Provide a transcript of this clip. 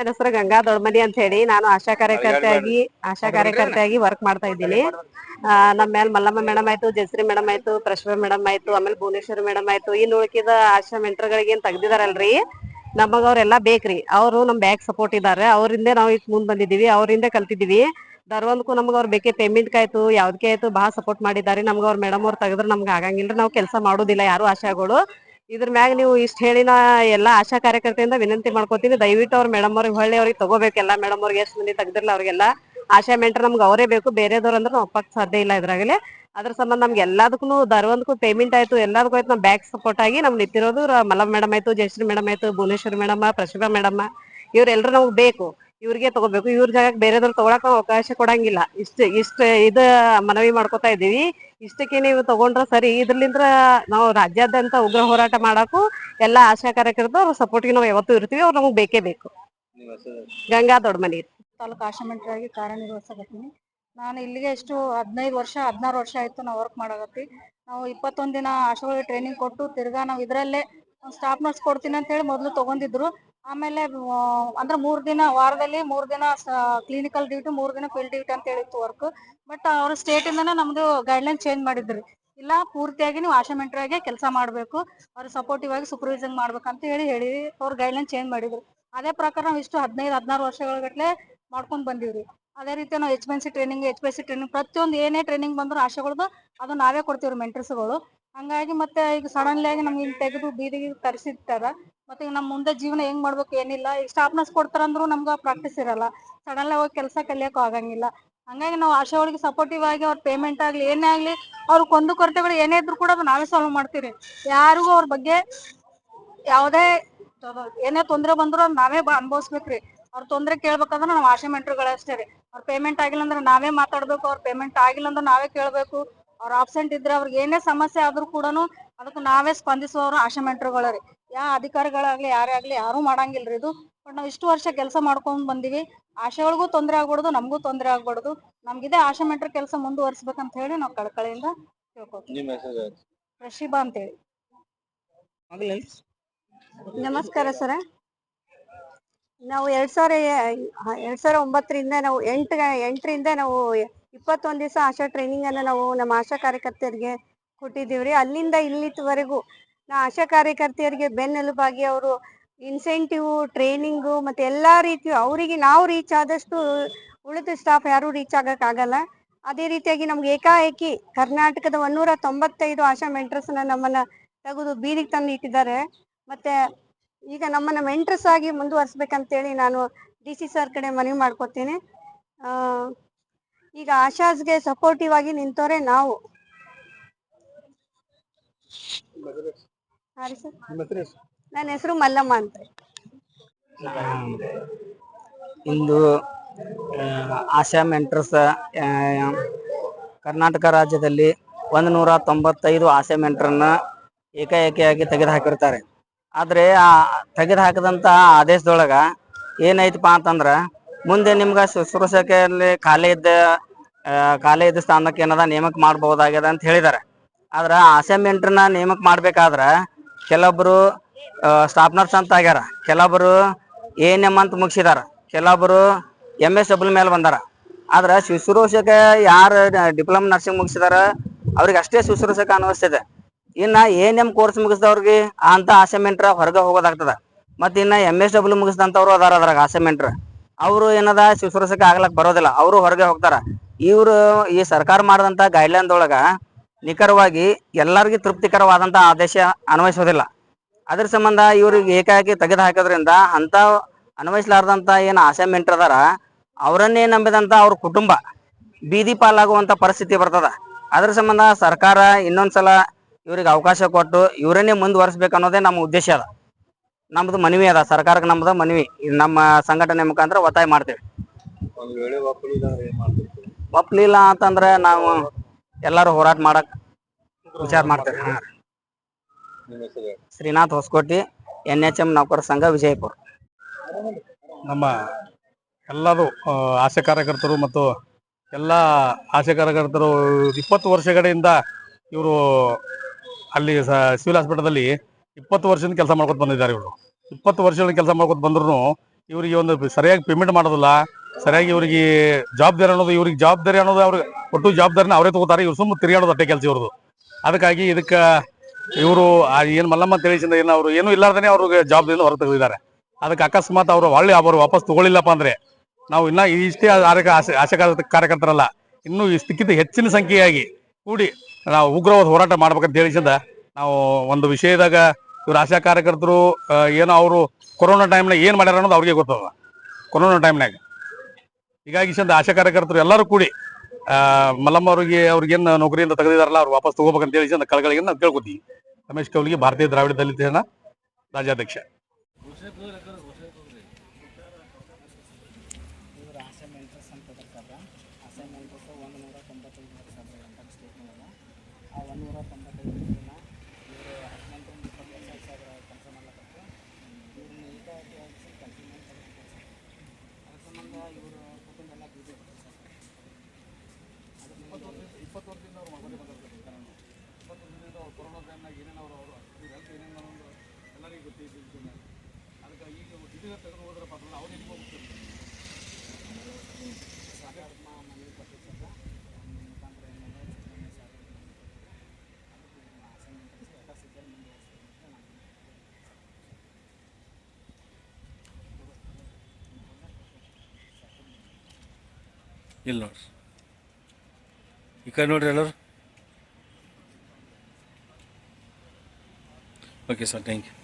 ನನ್ನ ಹೆಸರು ಗಂಗಾ ದೊಡ್ಮನಿ ಅಂತ ಹೇಳಿ ನಾನು ಆಶಾ ಕಾರ್ಯಕರ್ತೆಯಾಗಿ ಆಶಾ ಕಾರ್ಯಕರ್ತೆಯಾಗಿ ವರ್ಕ್ ಮಾಡ್ತಾ ಇದ್ದೀನಿ. ನಮ್ಮ ಮೇಲೆ ಮಲ್ಲಮ್ಮ ಮೇಡಮ್ ಆಯ್ತು ಜಯಶ್ರೀ ಮೇಡಮ್ ಆಯ್ತು ಪ್ರಶ್ವ ಮೇಡಮ್ ಆಯ್ತು ಆಮೇಲೆ ಭುವನೇಶ್ವರಿ ಮೇಡಮ್ ಆಯ್ತು ಇನ್ನು ಉಳ್ಕಿದ ಆಶಾ ಮೆಂಟರ್ಗಳಿಗೆ ಏನ್ ತೆಗ್ದಿದಾರಲ್ರಿ? ನಮಗ ಅವ್ರೆಲ್ಲಾ ಬೇಕ್ರಿ. ಅವರು ನಮ್ ಬ್ಯಾಕ್ ಸಪೋರ್ಟ್ ಇದಾರೆ. ಅವರಿಂದ ನಾವು ಈಗ ಮುಂದ್ ಬಂದಿದೀವಿ ಅವರಿಂದ ಕಲ್ತಿದೀವಿ ದರ್ವಂದಕ್ಕೂ ನಮ್ಗೆ ಅವ್ರ ಬೇಕೆ ಪೇಮೆಂಟ್ ಆಯ್ತು ಯಾವ್ದಕ್ಕೆ ಆಯ್ತು ಬಹಳ ಸಪೋರ್ಟ್ ಮಾಡಿದ್ದಾರೆ. ನಮ್ಗೆ ಅವ್ರ ಮೇಡಮ್ ಅವ್ರ ತೆಗೆದ್ರೆ ನಮ್ಗ ಆಗಂಗಿಲ್ರಿ. ನಾವು ಕೆಲಸ ಮಾಡೋದಿಲ್ಲ ಯಾರು ಆಶಾಗಳು. ಇದ್ರ ಮ್ಯಾಗ ನೀವು ಇಷ್ಟ ಹೇಳಿ ನಾ ಎಲ್ಲಾ ಆಶಾ ಕಾರ್ಯಕರ್ತೆಯಿಂದ ವಿನಂತಿ ಮಾಡ್ಕೋತೀನಿ. ದಯವಿಟ್ಟು ಅವ್ರ ಮೇಡಮ್ ಅವ್ರಿಗೆ ಹೊಳ್ಳಿ ಅವ್ರಿಗೆ ತಗೋಬೇಕು. ಎಲ್ಲಾ ಮೇಡಮ್ ಅವ್ರಿಗೆ ಎಷ್ಟು ಮಂದಿ ತೆಗ್ದಿರ್ಲ ಅವ್ರಿಗೆಲ್ಲ ಆಶಾ ಮೆಂಟರ್ ನಮ್ಗೆ ಅವರೇ ಬೇಕು. ಬೇರೆದವ್ರು ಅಂದ್ರೆ ನಾವು ಒಪ್ಪಕ್ ಸಾಧ್ಯ ಇಲ್ಲ ಇದ್ರಾಗಲೇ. ಅದ್ರ ಸಂಬಂಧ ನಮ್ಗೆ ಎಲ್ಲದಕ್ಕೂ ದರ್ವಂದಕ್ಕೂ ಪೇಮೆಂಟ್ ಆಯ್ತು. ಎಲ್ಲದಕ್ಕೂ ಆಯ್ತು. ನಮ್ ಬ್ಯಾಕ್ ಸಪೋರ್ಟ್ ಆಗಿ ನಮ್ ನಿಂತಿರೋದು ಮಲಮ್ ಮೇಡಮ್ ಆಯ್ತು, ಜಯಶ್ರೀ ಮೇಡಮ್ ಆಯ್ತು, ಭುವನೇಶ್ವರಿ ಮೇಡಮ್, ಪ್ರಶಿಭಾ ಮೇಡಮ್, ಇವ್ರೆಲ್ರು ನಮ್ಗೆ ಬೇಕು. ಇವ್ರಿಗೆ ತಗೋಬೇಕು. ಇವ್ರ ಜಾಗಕ್ಕೆ ಬೇರೆದವ್ರು ತಗೊಳಕ್ ಅವಕಾಶ ಕೊಡಂಗಿಲ್ಲ. ಇಷ್ಟ ಇಷ್ಟ ಇದು ಮನವಿ ಮಾಡ್ಕೊತಾ ಇದೀವಿ ಇಷ್ಟಕ್ಕೆ ನೀವು ತಗೊಂಡ್ರ ಸರಿ. ಇದ್ರಲಿಂದ್ರ ನಾವು ರಾಜ್ಯಾದ್ಯಂತ ಉಗ್ರ ಹೋರಾಟ ಮಾಡಕ್ಕೂ ಎಲ್ಲಾ ಆಶಾ ಕಾರ್ಯಕರ್ತರು ಸಪೋರ್ಟ್ಗೆ ನಾವು ಯಾವತ್ತೂ ಇರ್ತೀವಿ. ಅವ್ರು ನಮ್ಗೆ ಬೇಕೇ ಬೇಕು. ಗಂಗಾ ದೊಡ್ಡಮನಿ ತಾಲೂಕು ಆಶಾಮೆಂಟ್ರಾಗಿ ಕಾರ್ಯನಿರ್ವಹಿಸಕತ್ತೀನಿ ನಾನು ಇಲ್ಲಿಗೆ ಎಷ್ಟು ಹದಿನೈದು ವರ್ಷ, ಹದಿನಾರು ವರ್ಷ ಆಯ್ತು ನಾವು ವರ್ಕ್ ಮಾಡಕತ್ತಿ. ನಾವು ಇಪ್ಪತ್ತೊಂದು ದಿನ ಆಶಾಗಳಿಗೆ ಟ್ರೈನಿಂಗ್ ಕೊಟ್ಟು ತಿರ್ಗಾ ನಾವು ಇದರಲ್ಲೇ ಸ್ಟಾಫ್ ನರ್ಸ್ ಕೊಡ್ತೀನಿ ಅಂತ ಹೇಳಿ ಮೊದಲು ತಗೊಂಡಿದ್ರು. ಆಮೇಲೆ ಅಂದ್ರೆ ಮೂರ್ ದಿನ, ವಾರದಲ್ಲಿ ಮೂರ್ ದಿನ ಕ್ಲಿನಿಕಲ್ ಡ್ಯೂಟಿ ಮೂರ್ ದಿನ ಫೀಲ್ಡ್ ಡ್ಯೂಟಿ ಅಂತ ಹೇಳಿತ್ತು ವರ್ಕ್ ಬಟ್ ಅವ್ರ ಸ್ಟೇಟ್ ಇಂದಾನೆ ನಮ್ದು ಗೈಡ್ಲೈನ್ ಚೇಂಜ್ ಮಾಡಿದ್ರಿ. ಇಲ್ಲ, ಪೂರ್ತಿಯಾಗಿ ನೀವು ಆಶಾ ಮೆಂಟ್ರಾಗೆ ಕೆಲಸ ಮಾಡ್ಬೇಕು. ಅವ್ರ ಸಪೋರ್ಟಿವ್ ಆಗಿ ಮಾಡ್ಬೇಕು ಅಂತ ಹೇಳಿ ಹೇಳಿ ಅವ್ರ ಗೈಡ್ಲೈನ್ ಚೇಂಜ್ ಮಾಡಿದ್ರು. ಅದೇ ಪ್ರಕಾರ ನಾವು ಇಷ್ಟು ಹದಿನೈದು, ಹದಿನಾರು ವರ್ಷಗಳಗಟ್ಲೆ ಮಾಡ್ಕೊಂಡ್ ಬಂದಿವ್ರಿ. ಅದೇ ರೀತಿ ನಾವು H B C training H B C training ಪ್ರತಿಯೊಂದು ಏನೇ ಟ್ರೈನಿಂಗ್ ಬಂದ್ರು ಆಶೆಗಳದ್ದು ಅದು ನಾವೇ ಕೊಡ್ತೀವ್ರಿ ಮೆಂಟರ್ಸ್ಗಳು ಹಂಗಾಗಿ ಮತ್ತೆ ಈಗ ಸಡನ್ಲಿ ಆಗಿ ನಮ್ಗೆ ಹಿಂಗ್ ತೆಗೆದು ಬೀದಿಗೆ ತರಿಸಿರ್ತಾರ ಮತ್ತೆ ಈಗ ನಮ್ ಮುಂದೆ ಜೀವನ ಹೆಂಗ್ ಮಾಡ್ಬೇಕು ಏನಿಲ್ಲ. ಈಗ ಸ್ಟಾಫ್ನೆಸ್ ಕೊಡ್ತಾರಂದ್ರು ನಮ್ಗ ಪ್ರಾಕ್ಟೀಸ್ ಇರಲ್ಲ. ಸಡನ್ ಹೋಗಿ ಕೆಲಸ ಕಲಿಯಕ್ ಆಗಂಗಿಲ್ಲ. ಹಂಗಾಗಿ ನಾವು ಅವ್ರಿಗೆ ಸಪೋರ್ಟಿವ್ ಆಗಿ ಅವ್ರ ಪೇಮೆಂಟ್ ಆಗ್ಲಿ, ಏನೇ ಆಗ್ಲಿ, ಅವ್ರ ಕೊಂದು ಕೊರತೆಗಳು ಏನೇ ಇದ್ರು ಕೂಡ ನಾವೇ ಸಾಲ್ವ್ ಮಾಡ್ತೀವಿ ಯಾರಿಗೂ ಅವ್ರ ಬಗ್ಗೆ ಯಾವುದೇ ಏನೇ ತೊಂದ್ರೆ ಬಂದ್ರು ನಾವೇ ಅನ್ಭವಿಸ್ಬೇಕ್ರಿ. ಅವ್ರ ತೊಂದ್ರೆ ಕೇಳ್ಬೇಕಂದ್ರೆ ನಾವ್ ಆಶಾ ಮೆಂಟ್ರುಗಳಷ್ಟೇ ರೀ. ಅವ್ರ ಪೇಮೆಂಟ್ ಆಗಿಲ್ಲ ಅಂದ್ರೆ ನಾವೇ ಮಾತಾಡ್ಬೇಕು. ಅವ್ರ ಪೇಮೆಂಟ್ ಆಗಿಲ್ಲ ಅಂದ್ರೆ ನಾವೇ ಕೇಳ್ಬೇಕು. ಅವ್ರ ಆಬ್ಸೆಂಟ್ ಇದ್ರೆ ಅವ್ರಿಗೆ ಏನೇ ಸಮಸ್ಯೆ ಆದ್ರೂ ಕೂಡನು ಅದಕ್ಕೆ ನಾವೇ ಸ್ಪಂದಿಸುವವರು ಆಶೆ ಮೆಂಟ್ರುಗಳ ರೀ. ಯಾ ಅಧಿಕಾರಿಗಳಾಗ್ಲಿ ಯಾರೇ ಆಗ್ಲಿ ಯಾರು ಮಾಡಂಗಿಲ್ರಿ ಇದು. ಬಟ್ ನಾವು ಇಷ್ಟು ವರ್ಷ ಕೆಲಸ ಮಾಡ್ಕೊಂಡ್ ಬಂದಿವಿ. ಆಶೆಗಳಿಗೂ ತೊಂದ್ರೆ ಆಗ್ಬಾರ್ದು ನಮಗೂ ತೊಂದ್ರೆ ಆಗ್ಬಾರ್ದು. ನಮ್ಗಿದೇ ಆಶೆ ಮೆಟ್ರ ಕೆಲಸ ಮುಂದುವರಿಸ್ಬೇಕಂತ ಹೇಳಿ ನಾವು ಕಳಕಳಿಯಿಂದ ಪ್ರಶಿಭಾ ಅಂತ ಹೇಳಿ ಪ್ರಶಿಬಾ ಅಂತೇಳಿ. ನಮಸ್ಕಾರ ಸರ. ನಾವು ಎರಡ್ ಸಾವಿರ ಎರಡ್ ಸಾವಿರ ಒಂಬತ್ತರಿಂದ ನಾವು ಎಂಟ ಎಂಟರಿಂದ ನಾವು ಇಪ್ಪತ್ತೊಂದ್ ದಿವಸ ಆಶಾ ಟ್ರೈನಿಂಗ್ ಅನ್ನ ನಾವು ನಮ್ಮ ಆಶಾ ಕಾರ್ಯಕರ್ತರಿಗೆ ಕೊಟ್ಟಿದ್ದೀವ್ರಿ. ಅಲ್ಲಿಂದ ಇಲ್ಲಿವರೆಗೂ ಆಶಾ ಕಾರ್ಯಕರ್ತೆಯರಿಗೆ ಬೆನ್ನೆಲುಬಾಗಿ ಅವರು ಇನ್ಸೆಂಟಿವ್ ಟ್ರೈನಿಂಗು ಮತ್ತೆ ಎಲ್ಲಾ ರೀತಿಯು ಅವರಿಗೆ ನಾವು ರೀಚ್ ಆದಷ್ಟು ಉಳಿದ ಸ್ಟಾಫ್ ಯಾರು ರೀಚ್ ಆಗಲ್ಲ. ಅದೇ ರೀತಿಯಾಗಿ ನಮ್ಗೆ ಏಕಾಏಕಿ ಕರ್ನಾಟಕದ ಒನ್ನೂರ ತೊಂಬತ್ತೈದು ಆಶಾ ಮೆಂಟರ್ಸ್ನ ನಮ್ಮನ್ನ ತೆಗೆದು ಬೀದಿಗೆ ತಂದು ಇಟ್ಟಿದ್ದಾರೆ. ಮತ್ತೆ ಈಗ ನಮ್ಮನ್ನ ಮೆಂಟ್ರಸ್ ಆಗಿ ಮುಂದುವರ್ಸ್ಬೇಕಂತೇಳಿ ನಾನು ಡಿ ಸಿ ಸರ್ ಕಡೆ ಮನವಿ ಮಾಡ್ಕೊತೀನಿ. ಆ, ಈಗ ಆಶಾಸ್ಗೆ ಸಪೋರ್ಟಿವ್ ಆಗಿ ನಿಂತೋರೆ ನಾವು. ರೀ ಸರ್. ನನ್ನ ಹೆಸರು ಮಲ್ಲಮ್ಮ ಅಂತ ಇಂದು ಆಶಾ ಮೆಂಟರ್ಸ್ ಕರ್ನಾಟಕ ರಾಜ್ಯದಲ್ಲಿ ಒಂದು ನೂರ ತೊಂಬತ್ತೈದು ಆಶಾ ಮೆಂಟರನ್ನ ಏಕಾಏಕಿಯಾಗಿ ತೆಗೆದು ಹಾಕಿರ್ತಾರೆ ಆದರೆ ಆ ತೆಗೆದು ಹಾಕಿದಂಥ ಆದೇಶದೊಳಗ ಏನೈತಪ್ಪ ಅಂತಂದ್ರೆ ಮುಂದೆ ನಿಮ್ಗೆ ಶುಶ್ರೂಷಕೆಯಲ್ಲಿ ಖಾಲಿ ಇದ್ದ ಖಾಲಿ ಇದ್ದ ಸ್ಥಾನಕ್ಕೆ ಏನದ ನೇಮಕ ಮಾಡಬಹುದಾಗ್ಯದ ಅಂತ ಹೇಳಿದ್ದಾರೆ ಆದ್ರೆ ಆಶಾ ಮೆಂಟ್ರನ್ನ ನೇಮಕ ಮಾಡ್ಬೇಕಾದ್ರೆ ಕೆಲವೊಬ್ರು ಸ್ಟಾಪ್ನರ್ಸ್ ಅಂತ ಆಗ್ಯಾರ. ಕೆಲವೊಬ್ರು ಎ ಎನ್ ಎಂ ಅಂತ ಮುಗಿಸಿದಾರ. ಕೆಲವೊಬ್ರು ಎಂ ಎಸ್ ಡಬ್ಲ್ಯೂ ಮೇಲೆ ಬಂದಾರ. ಆದ್ರೆ ಶುಶ್ರೂಷಕ ಯಾರು ಡಿಪ್ಲೊಮ ನರ್ಸಿಂಗ್ ಮುಗಿಸಿದಾರ, ಅವ್ರಿಗೆ ಅಷ್ಟೇ ಶುಶ್ರೂಷಕ ಅನಿಸ್ತದೆ ಇನ್ನ ಎ ಎನ್ ಎಂ ಕೋರ್ಸ್ ಮುಗಿಸಿದವ್ರಿಗೆ ಅಂತ ಆಸೆಮೆಂಟ್ರ ಹೊರಗೆ ಹೋಗೋದಾಗ್ತದ. ಮತ್ತೆ ಇನ್ನ ಎಂ ಎಸ್ ಡಬ್ಲ್ಯೂ ಮುಗಿಸಿದಂಥವ್ರು ಅದಾರ ಅದ್ರಾಗ ಆಸೆಮೆಂಟ್ರ ಅವರು ಏನದ ಶುಶ್ರೂಷಕ ಆಗ್ಲಕ್ ಬರೋದಿಲ್ಲ. ಅವರು ಹೊರಗೆ ಹೋಗ್ತಾರ. ಇವರು ಈ ಸರ್ಕಾರ ಮಾಡಿದಂತ ಗೈಡ್ಲೈನ್ದೊಳಗ ನಿಖರವಾಗಿ ಎಲ್ಲರಿಗೂ ತೃಪ್ತಿಕರವಾದಂತ ಆದೇಶ ಅನ್ವಯಿಸೋದಿಲ್ಲ. ಅದ್ರ ಸಂಬಂಧ ಇವ್ರಿಗೆ ಏಕಾಏಕಿ ತೆಗೆದು ಹಾಕೋದ್ರಿಂದ ಅಂತ ಅನ್ವಯಿಸಲಾರ್ದಂತ ಏನು ಅಸೈನ್ಮೆಂಟ್ ಮೆಂಟ್ರ್ ಅದಾರ ಅವರನ್ನೇ ನಂಬಿದಂತ ಅವ್ರ ಕುಟುಂಬ ಬೀದಿ ಪಾಲಾಗುವಂತ ಪರಿಸ್ಥಿತಿ ಬರ್ತದ. ಅದ್ರ ಸಂಬಂಧ ಸರ್ಕಾರ ಇನ್ನೊಂದ್ಸಲ ಇವ್ರಿಗೆ ಅವಕಾಶ ಕೊಟ್ಟು ಇವರನ್ನೇ ಮುಂದುವರಿಸ್ಬೇಕು ಅನ್ನೋದೇ ನಮ್ಮ ಉದ್ದೇಶ ಅದ. ನಮ್ದು ಮನವಿ ಅದ ಸರ್ಕಾರಕ್ಕೆ ನಮ್ದು ಮನವಿ. ನಮ್ಮ ಸಂಘಟನೆ ಮುಖಾಂತರ ಒತ್ತಾಯ ಮಾಡ್ತೇವೆ. ಒಪ್ಪಲಿಲ್ಲ ಅಂತಂದ್ರೆ ನಾವು ಎಲ್ಲರೂ ಹೋರಾಟ ಮಾಡಕ್ ವಿಚಾರ ಮಾಡ್ತೇವೆ Srinath Hosakoti N H M ನೌಕರ ಸಂಘ, ವಿಜಯಪುರ. ನಮ್ಮ ಎಲ್ಲರೂ ಆಸೆ ಕಾರ್ಯಕರ್ತರು ಮತ್ತು ಎಲ್ಲ ಆಸೆ ಕಾರ್ಯಕರ್ತರು ಇಪ್ಪತ್ತು ವರ್ಷಗಳಿಂದ ಇವರು ಅಲ್ಲಿ ಸಿವಿಲ್ ಹಾಸ್ಪಿಟಲ್ದಲ್ಲಿ ಇಪ್ಪತ್ತು ವರ್ಷದಿಂದ ಕೆಲಸ ಮಾಡ್ಕೊತ ಬಂದಿದ್ದಾರೆ ಇವರು. ಇಪ್ಪತ್ತು ವರ್ಷಗಳಿಂದ ಕೆಲಸ ಮಾಡ್ಕೊತ ಬಂದ್ರು ಇವರಿಗೆ ಒಂದು ಸರಿಯಾಗಿ ಪೇಮೆಂಟ್ ಮಾಡೋದಿಲ್ಲ. ಸರಿಯಾಗಿ ಇವರಿಗೆ ಜವಾಬ್ದಾರಿ ಅನ್ನೋದು, ಇವ್ರಿಗೆ ಜವಾಬ್ದಾರಿ ಅನ್ನೋದು ಅವ್ರಿಗೆ ಒಟ್ಟು ಜವಾಬ್ದಾರಿನ ಅವರೇ ತಗೋತಾರೆ. ಇವ್ರು ಸುಮ್ಮನೆ ತಿರುಗಾಡೋದು ಅಟ್ಟೆ ಕೆಲಸ ಇವ್ರದ್ದು. ಅದಕ್ಕಾಗಿ ಇದಕ್ಕೆ ಇವರು ಏನು ಮಲ್ಲಮ್ಮ ತಿಳಿಸಿದ ಏನು ಅವರು ಏನೂ ಇಲ್ಲಾರ್ದೇ ಅವ್ರಿಗೆ ಜವಾಬ್ದಾರಿಯಿಂದ ಹೊರ ತೆಗೆದಿದ್ದಾರೆ. ಅದಕ್ಕೆ ಅಕಸ್ಮಾತ್ ಅವರು ಒಳ್ಳೆ ಅವರು ವಾಪಸ್ ತಗೊಳ್ಳಿಲ್ಲಪ್ಪ ಅಂದ್ರೆ, ನಾವು ಇನ್ನ ಇಷ್ಟೇ ಆರೋಗ್ಯ ಆಶಾ ಕಾರ್ಯ- ಕಾರ್ಯಕರ್ತರಲ್ಲ, ಇನ್ನೂ ಇಷ್ಟಕ್ಕಿಂತ ಹೆಚ್ಚಿನ ಸಂಖ್ಯೆಯಾಗಿ ಕೂಡಿ ನಾವು ಉಗ್ರವಾದ ಹೋರಾಟ ಮಾಡ್ಬೇಕಂತ ಹೇಳಿಸಿಂದ ನಾವು ಒಂದು ವಿಷಯದಾಗ ಇವರು ಆಶಾ ಕಾರ್ಯಕರ್ತರು ಏನೋ ಅವರು ಕೊರೋನಾ ಟೈಮ್ನಾಗ ಏನು ಮಾಡ್ಯಾರ ಅನ್ನೋದು ಅವ್ರಿಗೆ ಗೊತ್ತದ. ಕೊರೋನಾ ಟೈಮ್ನಾಗ ಹೀಗಾಗಿ ಚಂದ ಆಶಾ ಕಾರ್ಯಕರ್ತರು ಎಲ್ಲರೂ ಕೂಡಿ ಮಲ್ಲಮ್ಮ ಅವರಿಗೆ ಅವ್ರಿಗೇನು ನೌಕರಿಯಿಂದ ತೆಗೆದಿದಾರಲ್ಲ, ಅವ್ರು ವಾಪಸ್ ತಗೋಬೇಕಂತ ಹೇಳಿ ಚಂದ ಕಳಗಳಿಗೆ ನಾವು ಕೇಳ್ಕೊತೀವಿ. ರಮೇಶ್ ಕೌಲಿಗೆ ಭಾರತೀಯ ದ್ರಾವಿಡ ದಲಿತ ರಾಜ್ಯಾಧ್ಯಕ್ಷ ಇವರು ಆಸೆ ಮೆಂಟರ್ಸ್ ಅಂತ ಬರ್ತಾರೆ ಆಸೆ ಮೆಂಟರ್ಸ್ ಒಂದು ನೂರ ತೊಂಬತ್ತೈದು ವರ್ಷ ಅಂತ ಸ್ಟೇಟ್ನಾಗ ಆ ಒಂದು ನೂರ ತೊಂಬತ್ತೈದು ಜನ ಇವರು ಹದಿನೆಂಟರಿಂದ ಇಪ್ಪತ್ತು ವರ್ಷ ಸಾವಿರ ಕೆಲಸ ಮಾಡ್ಲಕತ್ತು ಇವ್ರನ್ನ ಏಕಾಏಕಿ ಆಗಿಸಿ ಕಂಟಿನ್ಯೂ ಕೆಲಸ ಅದ್ರ ಸಂಬಂಧ ಇವರು ಕುಟುಂಬ ಎಲ್ಲ ಬೀದಿ ಇಪ್ಪತ್ತು ವರ್ಷದಿಂದ ಅವ್ರು ಮಗನೇ ಬಂದಿರ್ತಾರೆ ಇಪ್ಪತ್ತು ವರ್ಷದಿಂದ ಅವ್ರು ಕೊರೋನಾ ಟೈಮ್ನಾಗ ಏನೇನು ಅವರು ಅವರು ಹೆಲ್ತ್ ಏನೇನು ಒಂದು ಎಲ್ಲರಿಗೂ ಗೊತ್ತಿದ್ದು ಅದಕ್ಕೆ ಈಗ ಇದೀಗ ತೆಗೆದು ಹೋದ್ರಪ್ಪ ಅಂದ್ರೆ ಅವ್ರು ಹೆಂಗೆ ಹೋಗ್ತಾರೆ ಮನೆಗೆ ಅಂತ ನಾನು ಇಲ್ಲಿ ನೋಡ್ರಿ. ಈ ಕಡೆ ನೋಡ್ರಿ ಎಲ್ಲರೂ. Okay sir thank you